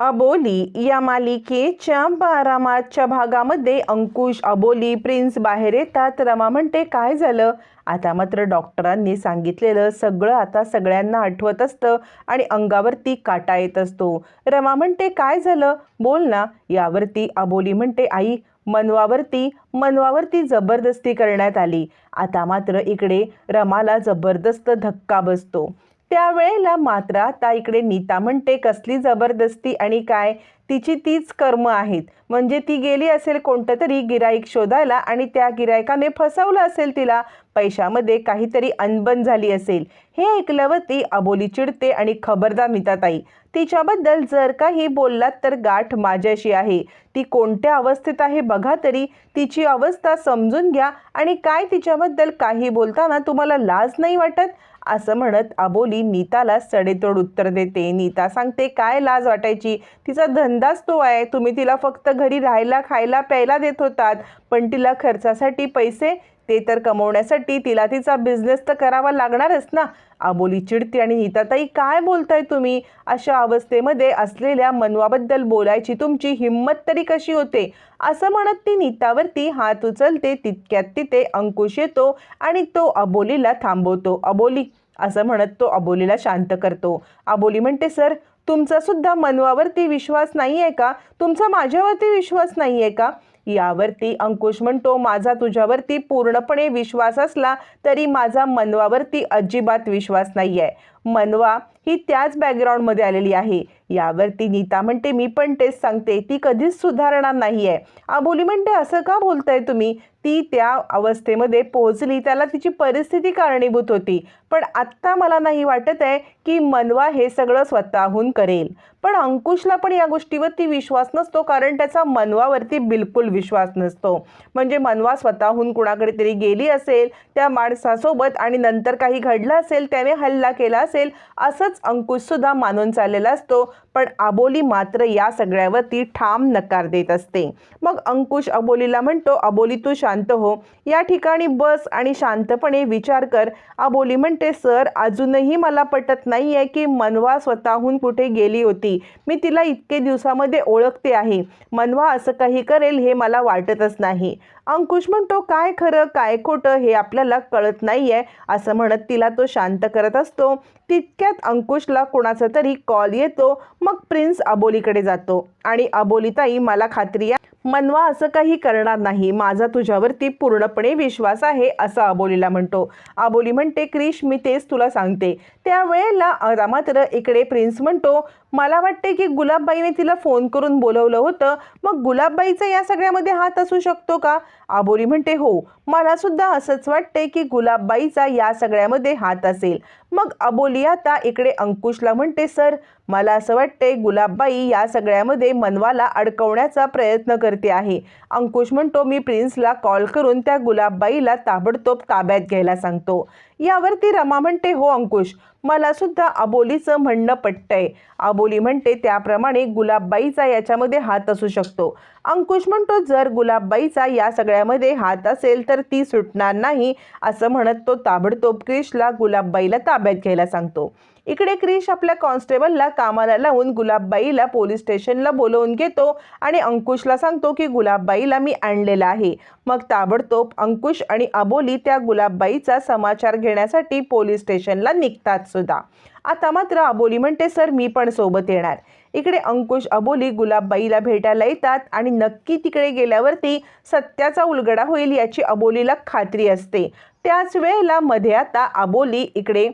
अबोली या मालिकेच्या बारामाच्या भागामध्ये अंकुश अबोली प्रिन्स बाहेर येतात. रमा म्हणते काय झालं? आता मात्र डॉक्टरांनी सांगितलेलं सगळं आता सगळ्यांना आठवत असतं आणि अंगावरती काटा येत असतो. रमा म्हणते काय झालं? बोल ना. यावरती अबोली म्हणते आई मनवावरती मनवावरती जबरदस्ती करण्यात आली. आता मात्र इकडे रमाला जबरदस्त धक्का बसतो. त्यावेळेला मात्र आता इकडे नीता म्हणते कसली जबरदस्ती आणि काय? तिची तीच कर्म आहेत. म्हणजे ती गेली असेल कोणतं तरी गिराईक शोधायला आणि त्या गिरायकाने फसवलं असेल तिला पैशामध्ये काहीतरी अनबन झाली असेल. हे ऐकल्यावर ती अबोली चिडते आणि खबरदार नीताताई तिच्याबद्दल जर काही बोललात तर गाठ माझ्याशी आहे. ती कोणत्या अवस्थेत आहे बघा तरी. तिची अवस्था समजून घ्या आणि काय तिच्याबद्दल काही बोलताना तुम्हाला लाज नाही वाटत? असं म्हणत अबोली नीताला सडेतोड उत्तर देते. नीता सांगते काय लाज वाटायची? तिचा धंदाच तो आहे. तुम्ही तिला फक्त घरी राहायला खायला प्यायला देत होतात. पण तिला खर्चासाठी पैसे ते तर कमवण्यासाठी तिला तिचा बिझनेस तर करावा लागणारच ना? अबोली चिडते आणि नीताताई काय बोलताय तुम्ही? अशा अवस्थेमध्ये असलेल्या मनवाबद्दल बोलायची तुमची हिंमत तरी कशी होते? असं म्हणत ती नीतावरती हात उचलते. तितक्यात तिथे अंकुश येतो आणि तो अबोलीला थांबवतो. अबोली असं म्हणत तो अबोलीला शांत करतो. अबोली म्हणते सर तुमचा सुद्धा मनवावरती विश्वास नाही आहे का? तुमचा माझ्यावरती विश्वास नाही आहे का? यावरती अंकुश म्हणतो माझा तुझ्यावरती पूर्णपणे विश्वास असला तरी माझा मनवावरती अजिबात विश्वास नाही आहे मनवा ही त्याच बॅकग्राऊंडमध्ये आलेली आहे. यावरती नीता म्हणते मी पण तेच सांगते. ती कधीच सुधारणार नाही आहे आबोली म्हणते असं का बोलताय तुम्ही? ती त्या अवस्थेमध्ये पोहोचली. त्याला तिची परिस्थिती कारणीभूत होती. पण आत्ता मला नाही वाटत आहे की मनवा हे सगळं स्वतःहून करेल. पण अंकुशला पण या गोष्टीवरती विश्वास नसतो कारण त्याचा मनवावरती बिलकुल विश्वास नसतो. म्हणजे मनवा स्वतःहून कुणाकडे तरी गेली असेल त्या माणसासोबत आणि नंतर काही घडलं असेल त्याने हल्ला केला असेल असंच अंकुशसुद्धा मानून चाललेला असतो पण अबोली मात्र या सगळ्यावरती ठाम नकार देत असते. मग अंकुश अबोलीला म्हणतो अबोली तू शांत हो. या ठिकाणी बस आणि शांतपणे विचार कर. अबोली म्हणते सर अजूनही मला पटत नाही आहे की मनवा स्वतःहून कुठे गेली होती. मी तिला इतके दिवसामध्ये ओळखते आहे. मनवा असं काही करेल हे मला वाटतच नाही. अंकुश म्हणतो काय खरं काय खोटं हे आपल्याला कळत नाही आहे असं म्हणत तिला तो शांत करत असतो. तितक्यात अंकुशला कोणाचा तरी कॉल येतो. मग प्रिन्स अबोलीकडे जातो. आणि अबोलीताई मला खात्री आहे. मनवा असं काही करणार नाही. माझा तुझ्यावरती पूर्णपणे विश्वास आहे असं अबोलीला म्हणतो. अबोली म्हणते क्रिश मी तेच तुला सांगते. त्यावेळेला मात्र इकडे प्रिन्स म्हणतो मला वाटते की गुलाबबाईने तिला फोन करून बोलवलं होतं. मग गुलाबबाईचा या सगळ्यामध्ये हात असू शकतो का? आबोली म्हणते हो मला सुद्धा असंच वाटते की गुलाबबाईचा या सगळ्यामध्ये हात असेल. मग अबोली आता इकडे अंकुशला म्हणते सर मला असं वाटते गुलाबबाई या सगळ्यामध्ये मनवाला अडकवण्याचा प्रयत्न करते आहे. अंकुश म्हणतो मी प्रिन्सला कॉल करून त्या गुलाबबाईला ताबडतोब ताब्यात घ्यायला सांगतो. यावरती रमा म्हणते हो अंकुश मला सुद्धा अबोलीचं म्हणणं पटतंय. अबोली म्हणते त्याप्रमाणे गुलाबबाईचा याच्यामध्ये हात असू शकतो. अंकुश म्हणतो जर गुलाबबाईचा या सगळ्यामध्ये हात असेल तर ती सुटणार नाही असं म्हणत तो ताबडतोब क्रिशला गुलाबबाईला ताब्यात घ्यायला सांगतो. इकडे क्रिश आपल्या कॉन्स्टेबलला कामाला लावून गुलाबबाईला पोलीस स्टेशनला बोलवून घेतो आणि अंकुशला सांगतो की गुलाबबाईला मी आणलेला आहे. मग ताबडतोब अंकुश आणि अबोली त्या गुलाबबाईचा समाचार घेण्यासाठी पोलीस स्टेशनला निघतात सुद्धा. आता मात्र अबोली म्हणते सर मी पण सोबत येणार. इकडे अंकुश अबोली गुलाबबाईला भेटायला येतात आणि नक्की तिकडे गेल्यावरती सत्याचा उलगडा होईल याची अबोलीला खात्री असते. त्याच वेळेला मध्ये आता अबोली इकडे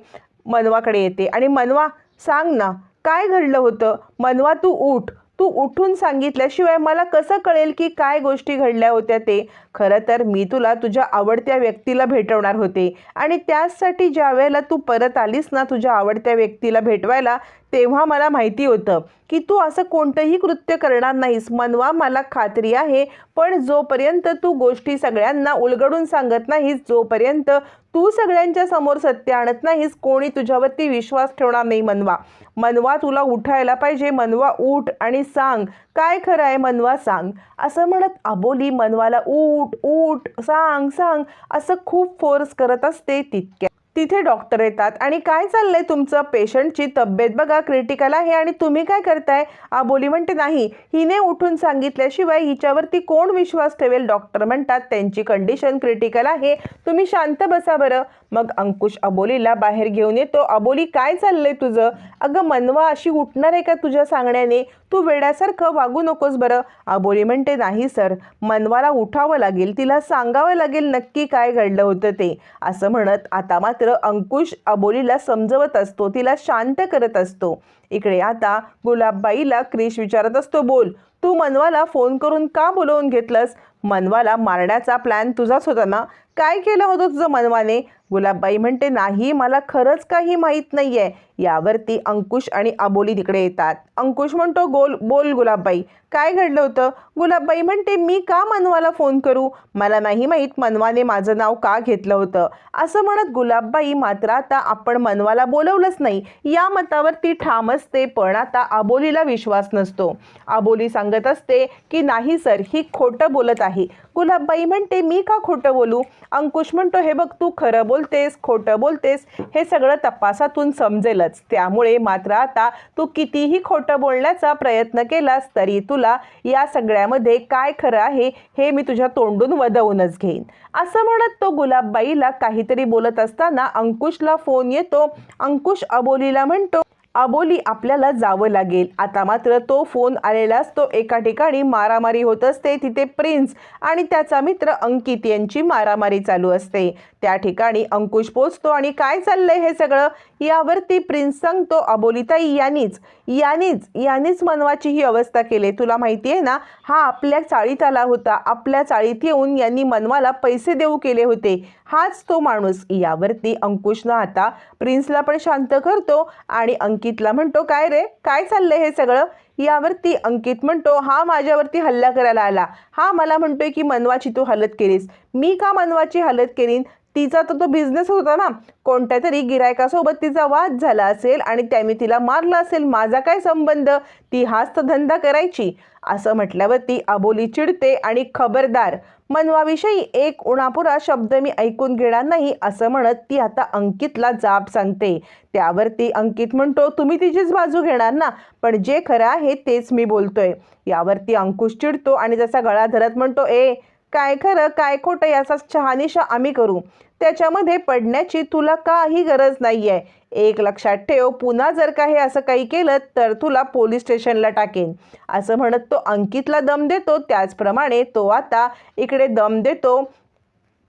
मनवाकडे येते आणि मनवा सांग ना काय घडलं होतं? मनवा तू उठ. तू उठून सांगितल्याशिवाय मला कसं कळेल की काय गोष्टी घडल्या होत्या ते? खरं तर मी तुला तुझ्या आवडत्या व्यक्तीला भेटवणार होते. आणि त्याचसाठी ज्या वेळेला तू परत आलीस ना तुझ्या आवडत्या व्यक्तीला भेटवायला तेव्हा मला माहिती होतं की तू असं कोणतंही कृत्य करणार नाहीस. मनवा मला खात्री आहे पण जोपर्यंत तू गोष्टी सगळ्यांना उलगडून सांगत नाहीस जोपर्यंत तू सगळ्यांच्या समोर सत्य आणत नाहीस कोणी तुझ्यावरती विश्वास ठेवणार नाही मनवा. मनवा तुला उठायला पाहिजे. मनवा उठ आणि सांग काय खरं आहे मनवा सांग. असं म्हणत अबोली मनवाला उठ उठ सांग सांग. असं खूप फोर्स करत असते तितक्या. तिथे डॉक्टर येतात. आणि काय चाललंय तुमचं? पेशंटची तब्येत बघा क्रिटिकल आहे. आणि तुम्ही काय करताय? आबोली म्हणते नाही हिने उठून सांगितल्याशिवाय हिच्यावरती कोण विश्वास ठेवेल? डॉक्टर म्हणतात त्यांची कंडिशन क्रिटिकल आहे. तुम्ही शांत बसा बरं. मग अंकुश अबोलीला बाहेर घेऊन येतो. अबोली काय चाललंय तुझं? अगं मनवा अशी उठणार आहे का तुझ्या सांगण्याने? तू वेड्यासारखं वागू नकोस बरं. अबोली म्हणते नाही सर. मनवाला उठावं लागेल. तिला सांगावं लागेल नक्की काय घडलं होतं ते. असं म्हणत आता मात्र अंकुश अबोलीला समजवत असतो. तिला शांत करत असतो. इकडे आता गुलाबबाईला क्रिश विचारत असतो. बोल. तू मनवाला फोन करून का बोलवून घेतलंस? मनवाला मारण्याचा प्लॅन तुझाच होता ना? काय केलं होतं तुझं मनवाने गुलाबबाई म्हणते नाही मला खरंच काही माहीत नाही आहे यावरती अंकुश आणि अबोली तिकडे येतात. अंकुश म्हणतो गोल बोल गुलाबबाई. काय घडलं होतं? गुलाबबाई म्हणते मी का मनवाला फोन करू? मला नाही माहीत मनवाने माझं नाव का घेतलं होतं. असं म्हणत गुलाबबाई मात्र आता आपण मनवाला बोलवलंच नाही. या मतावर ती ठाम असते पण आता आबोलीला विश्वास नसतो. आबोली सांगत असते की नाही सर ही खोटं बोलत आहे. गुलाबबाई म्हणते मी का खोटं बोलू? अंकुश म्हणतो हे बघ तू खरं बोलतेस खोटं बोलतेस हे सगळं तपासातून समजेलच. त्यामुळे मात्र आता तू कितीही खोटं बोलण्याचा प्रयत्न केलास तरी तुला या सगळ्यामध्ये काय खरं आहे हे मी तुझ्या तोंडून वदवूनच घेईन. असं म्हणत तो गुलाबबाईला काहीतरी बोलत असताना अंकुशला फोन येतो. अंकुश अबोलीला म्हणतो अबोली आपल्याला जावं लागेल. आता मात्र तो फोन आलेलाच तो एका ठिकाणी मारामारी होत असते. तिथे प्रिन्स आणि त्याचा मित्र अंकित यांची मारामारी चालू असते. त्या ठिकाणी अंकुश पोचतो आणि काय चाललंय हे सगळं? यावरती प्रिन्स सांगतो अबोलीताई यांनीच यांनीच यांनीच मनवाची ही अवस्था केली. तुला माहिती आहे ना हा आपल्या चाळीत आला होता. आपल्या चाळीत येऊन यांनी मनवाला पैसे देऊ केले होते. हाच तो माणूस. यावरती अंकुशनं आता प्रिन्सला पण शांत करतो आणि अंकितला म्हणतो काय रे? काय चाललंय हे सगळं? यावरती अंकित म्हणतो हा माझ्यावरती हल्ला करायला आला. हा मला म्हणतोय की मनवाची तू हालत केलीस. मी का मनवाची हालत केलीन तिचा तर तो बिझनेस होता ना. कोणत्या तरी गिरायकासोबत तिचा वाद झाला असेल आणि त्याने तिला मारलं असेल. माझा काय संबंध? ती हाच तर धंदा करायची. असं म्हटल्यावरती अबोली चिडते आणि खबरदार मनवाविषयी एक उणापुरा शब्द मी ऐकून घेणार नाही असं म्हणत ती आता अंकितला जाब सांगते. त्यावरती अंकित म्हणतो तुम्ही तिचीच बाजू घेणार ना? पण जे खरं आहे तेच मी बोलतोय. यावरती अंकुश चिडतो आणि त्याचा गळा धरत म्हणतो ए काय खरं काय खोटं याचा शहानिशा आम्ही करू. त्याच्यामध्ये पडण्याची तुला काही गरज नाही आहे एक लक्षात ठेव पुन्हा जर का हे असं काही केलं तर तुला पोलीस स्टेशनला टाकेन. असं म्हणत तो अंकितला दम देतो. त्याचप्रमाणे तो आता इकडे दम देतो.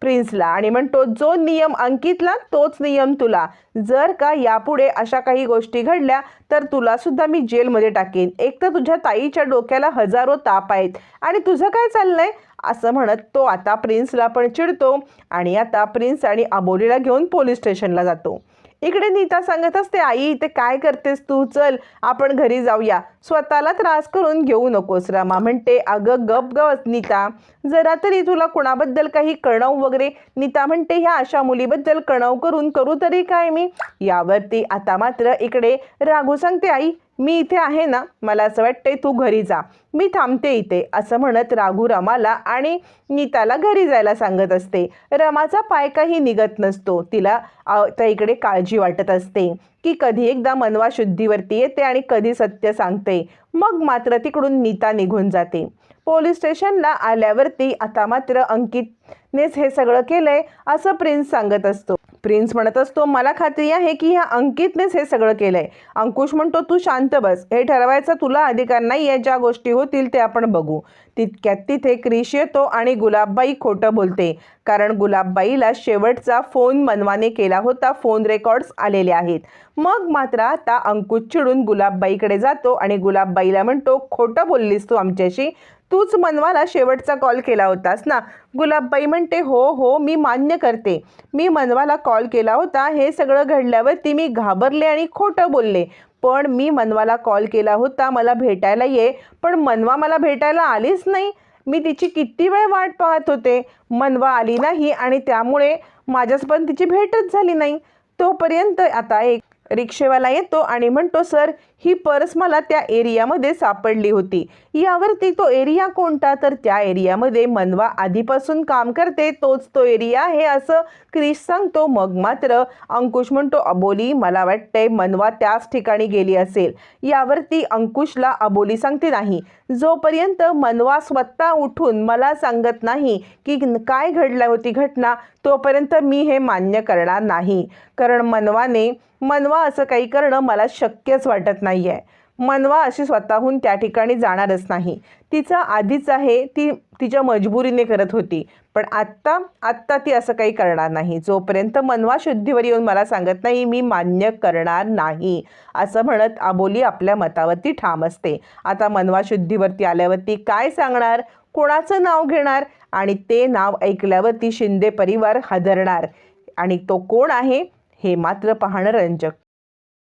प्रिन्सला. आणि म्हणतो जो नियम अंकितला तोच नियम तुला. जर का यापुढे अशा काही गोष्टी घडल्या तर तुला सुद्धा मी जेलमध्ये टाकेन. एक तर तुझ्या ताईच्या डोक्याला हजारो ताप आहेत. आणि तुझं काय चाललंय? असं म्हणत तो आता प्रिन्सला पण चिडतो आणि आता प्रिन्स आणि आबोलीला घेऊन पोलीस स्टेशनला जातो. इकडे नीता सांगत असते आई इथे काय करतेस तू? चल आपण घरी जाऊया. स्वतःला त्रास करून घेऊ नकोस रमा. म्हणते अगं गप गप नीता. जरा तरी तुला कुणाबद्दल काही कणव वगैरे? नीता म्हणते ह्या अशा मुलीबद्दल कणव करून करू तरी काय मी? यावरती आता मात्र इकडे राघू सांगते आई मी इथे आहे ना मला असं वाटतंय तू घरी जा. मी थांबते इथे असं म्हणत राघू रमाला आणि नीताला घरी जायला सांगत असते. रमाचा पाय काही निघत नसतो. तिला त्या इकडे काळजी वाटत असते की कधी एकदा मनवा शुद्धीवरती येते आणि कधी सत्य सांगते. मग मात्र तिकडून नीता निघून जाते. पोलीस स्टेशनला आल्यावरती आता मात्र अंकितनेच हे सगळं केलंय असं प्रिन्स सांगत असतो. प्रिन्स म्हणत असतो मला खात्री आहे की ह्या अंकितनेच हे सगळं केलंय. अंकुश म्हणतो तू शांत बस. हे ठरवायचा तुला अधिकार नाही आहे ज्या गोष्टी होतील ते आपण बघू. तितक्यात तिथे क्रिश येतो आणि गुलाबबाई खोटं बोलते. कारण गुलाबबाईला शेवटचा फोन मनवाने केला होता. फोन रेकॉर्ड्स आलेले आहेत. मग मात्र आता अंकुश चिडून गुलाबबाईकडे जातो आणि गुलाबबाईला म्हणतो खोटं बोललीस तू आमच्याशी. तूच मनवाला शेवटचा कॉल केला होतास ना? गुलाबबाई म्हणते हो हो मी मान्य करते. मी मनवाला कॉल केला होता. हे सगळं घडल्यावरती मी घाबरले आणि खोटं बोलले. पण मी मनवाला कॉल केला होता मला भेटायला ये. पण मनवा मला भेटायला आलीच नाही. मी तिची किती वेळ वाट पाहत होते. मनवा आली नाही आणि त्यामुळे माझ्याच पण तिची भेटच झाली नाही. तोपर्यंत आता एक रिक्षेवाला येतो आणि म्हणतो सर ही पर्स मला त्या एरियामध्ये सापडली होती. यावरती तो एरिया कोणता? तर त्या एरियामध्ये मनवा आधीपासून काम करते तोच तो एरिया आहे असं क्रिश सांगतो. मग मात्र अंकुश म्हणतो अबोली मला वाटतंय मनवा त्याच ठिकाणी गेली असेल. यावरती अंकुशला अबोली सांगते नाही. जोपर्यंत मनवा स्वतः उठून मला सांगत नाही की काय घडल्या होती घटना तोपर्यंत मी हे मान्य करणार नाही. कारण मनवाने मनवा असं काही करणं मला शक्यच वाटत नाही आहे मनवा अशी स्वतःहून त्या ठिकाणी जाणारच नाही. तिचं आधीच आहे ती तिच्या मजबुरीने करत होती. पण आत्ता आत्ता ती असं काही करणार नाही. जोपर्यंत मनवा शुद्धीवर येऊन मला सांगत नाही मी मान्य करणार नाही असं म्हणत आबोली आपल्या मतावरती ठाम असते. आता मनवा शुद्धीवरती आल्यावरती काय सांगणार? कोणाचं नाव घेणार? आणि ते नाव ऐकल्यावरती शिंदे परिवार हादरणार. आणि तो कोण आहे? हे मात्र पाहणं रंजक.